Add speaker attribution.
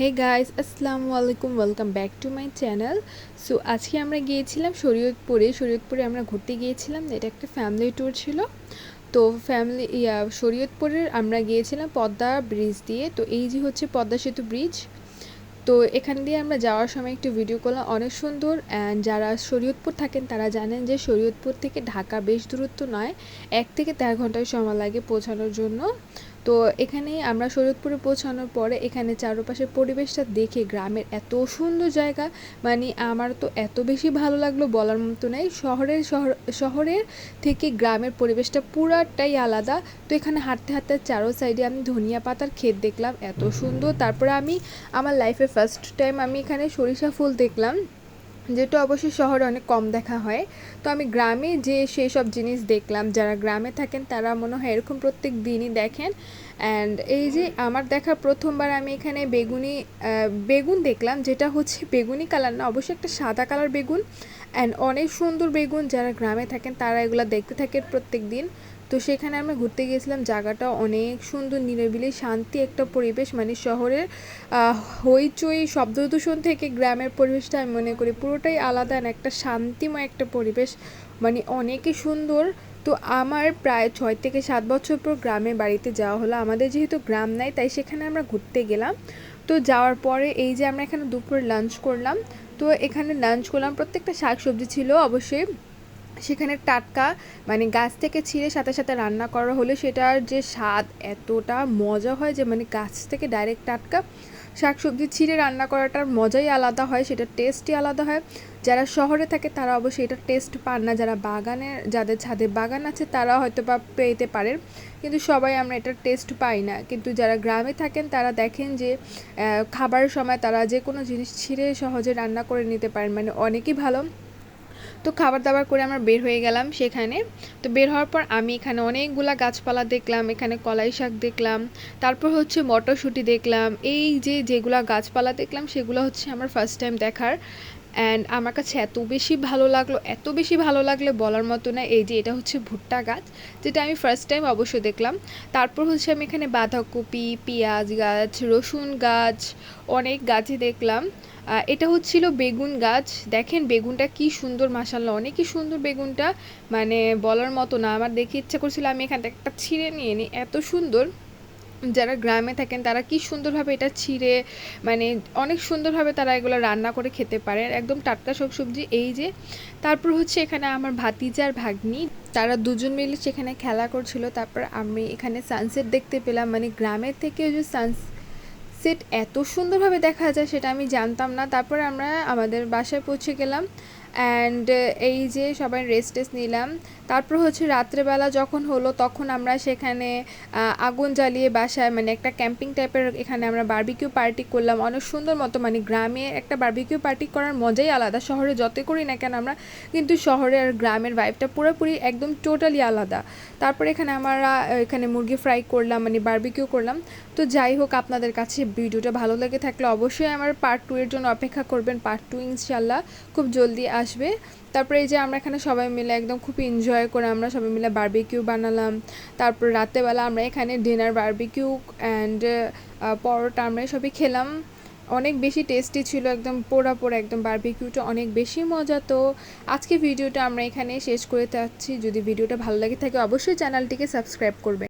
Speaker 1: হে guys আসসালামু আলাইকুম welcome back to my channel so আজকে আমরা গিয়েছিলাম শরীয়তপুরে। শরীয়তপুরে আমরা ঘুরতে গিয়েছিলাম। এটা একটা ফ্যামিলি ট্যুর ছিল। তো ফ্যামিলি ইয়া, শরীয়তপুরের আমরা গিয়েছিলাম পদ্মা ব্রিজ দিয়ে। তো এই যে হচ্ছে পদ্মা সেতু ব্রিজ তো এখান দিয়ে আমরা যাওয়ার সময় একটু ভিডিও করলাম অনেক সুন্দর। অ্যান্ড যারা শরীয়তপুর থাকেন, তারা জানেন যে শরীয়তপুর থেকে ঢাকা বেশ দূরত্ব নয়। এক থেকে দেড় ঘন্টায় সময় লাগে পৌঁছানোর জন্য। তো এখানে আমরা শরীয়তপুরে পৌঁছানোর পরে এখানে চারপাশের পরিবেশটা দেখে গ্রামের এত সুন্দর জায়গা মানে আমার তো এত বেশি ভালো লাগল বলার মতো নেই। শহরের শহর, শহরের থেকে গ্রামের পরিবেশটা পুরাটাই আলাদা। তো এখানে হাঁটতে হাঁটতে চারো সাইডে আমি ধনিয়া পাতার ক্ষেত দেখলাম, এত সুন্দর। তারপরে আমি, আমার লাইফে ফার্স্ট টাইম আমি এখানে সরিষা ফুল দেখলাম। যেটা অবশ্যই শহরে অনেক কম দেখা হয় তো আমি গ্রামে যে সেই সব জিনিস দেখলাম যারা গ্রামে থাকেন তারা মনে হয় এরকম প্রত্যেক দিনই দেখেন। অ্যান্ড এই যে আমার দেখা প্রথমবার আমি এখানে বেগুনি বেগুন দেখলাম যেটা হচ্ছে বেগুনি কালার না অবশ্যই একটা সাদা কালার বেগুন। অ্যান্ড অনেক সুন্দর বেগুন যারা গ্রামে থাকেন তারা এগুলো দেখতে থাকেন প্রত্যেক দিন। তো সেখানে আমরা ঘুরতে গিয়েছিলাম। জায়গাটা অনেক সুন্দর, নিরিবিলি, শান্তি একটা পরিবেশ। মানে শহরের হইচই, শব্দ দূষণ থেকে গ্রামের পরিবেশটা আমি মনে করি পুরোটাই আলাদা একটা শান্তিময় একটা পরিবেশ। মানে অনেকই সুন্দর। তো আমার প্রায় ছয় থেকে সাত বছর পর গ্রামের বাড়িতে যাওয়া হলো। আমাদের যেহেতু গ্রাম নাই, তাই সেখানে আমরা ঘুরতে গেলাম। তো যাওয়ার পরে এই যে আমরা এখানে দুপুরে লাঞ্চ করলাম। তো এখানে লাঞ্চ করলাম। প্রত্যেকটা শাক সবজি ছিল অবশ্যই। সেখানে টাটকা মানে গাছ থেকে ছিঁড়ে সাথে সাথে রান্না করা হলে সেটার যে স্বাদ এতটা মজা হয় যে মানে গাছ থেকে ডাইরেক্ট টাটকা শাকসবজি ছিঁড়ে রান্না করাটার মজাই আলাদা হয় সেটার টেস্টই আলাদা হয়। যারা শহরে থাকে তারা অবশ্যই এটার টেস্ট পান না। যারা বাগানে, যাদের ছাদে বাগান আছে তারা হয়তো বা পেতে পারেন, কিন্তু সবাই আমরা এটার টেস্ট পাই না। কিন্তু যারা গ্রামে থাকেন তারা দেখেন যে খাবারের সময় তারা যে কোনো জিনিস ছিঁড়ে সহজে রান্না করে নিতে পারেন। মানে অনেকই ভালো। তো খাবার দাবার করে আমরা বের হয়ে গেলাম সেখানে। তো বের হওয়ার পর আমি এখানে অনেকগুলা গাছপালা দেখলাম, এখানে কলাই শাক দেখলাম, তারপর হচ্ছে মটরশুঁটি দেখলাম। এই যে যেগুলা গাছপালা দেখলাম সেগুলো হচ্ছে আমার ফার্স্ট টাইম দেখার। অ্যান্ড আমার কাছে এত বেশি ভালো লাগল, এত বেশি ভালো লাগলে বলার মতো না, এই যে এটা হচ্ছে ভুট্টা গাছ, যেটা আমি ফার্স্ট টাইম অবশ্যই দেখলাম। তারপর হচ্ছে আমি এখানে বাঁধাকপি, পেঁয়াজ গাছ, রসুন গাছ, অনেক গাছই দেখলাম। এটা হচ্ছিল বেগুন গাছ। দেখেন বেগুনটা কি সুন্দর মাসাল্লাহ অনেকই সুন্দর বেগুনটা। মানে বলার মতো না, আমার দেখে ইচ্ছা করছিল আমি এখান থেকে একটা ছিঁড়ে নিয়ে নিই। এত সুন্দর। যারা গ্রামে থাকেন, তারা কি সুন্দরভাবে এটা ছিঁড়ে মানে অনেক সুন্দরভাবে তারা এগুলো রান্না করে খেতে পারে একদম টাটকা সব সবজি, এই যে। তারপর হচ্ছে এখানে আমার ভাতিজার ভাগ্নি, তারা দুজন মিলে সেখানে খেলা করছিল। তারপর আমি এখানে সানসেট দেখতে পেলাম। মানে গ্রামের থেকে যে সানস সেট এত সুন্দরভাবে দেখা যায় সেটা আমি জানতাম না। তারপর আমরা আমাদের বাসায় পৌঁছে গেলাম। অ্যান্ড এই যে সবাই রেস্ট টেস্ট নিলাম। তারপর হচ্ছে রাত্রেবেলা যখন হলো, তখন আমরা সেখানে আগুন জ্বালিয়ে বাসায় মানে একটা ক্যাম্পিং টাইপের এখানে আমরা বার্বিকিউ পার্টি করলাম। অনেক সুন্দর মতো মানে গ্রামে একটা বার্বিকিউ পার্টি করার মজাই আলাদা। শহরে যতই করি না কেন আমরা, কিন্তু শহরে আর গ্রামের ভাইবটা পুরোপুরি একদম টোটালি আলাদা। তারপর এখানে আমরা এখানে মুরগি ফ্রাই করলাম মানে বার্বিকিউ করলাম। তো যাই হোক, আপনাদের কাছে ভিডিওটা ভালো লেগে থাকলে অবশ্যই আমার পার্ট টু এর জন্য অপেক্ষা করবেন। পার্ট টু ইনশাল্লাহ খুব জলদি আসবে। তারপরে এই যে আমরা এখানে সবাই মিলে একদম খুব এনজয় করে আমরা সবাই মিলে বার্বিকিউ বানালাম। তারপর রাতেবেলা আমরা এখানে ডিনার বার্বিকিউ অ্যান্ড পরোটা আমরা সবই খেলাম। অনেক বেশি টেস্টি ছিল একদম পোড়া পোড়া একদম বার্বিকিউটা অনেক বেশি মজা। তো আজকে ভিডিওটা আমরা এখানে শেষ করে যাচ্ছি। যদি ভিডিওটা ভালো লাগে থাকে অবশ্যই চ্যানেলটিকে সাবস্ক্রাইব করবেন।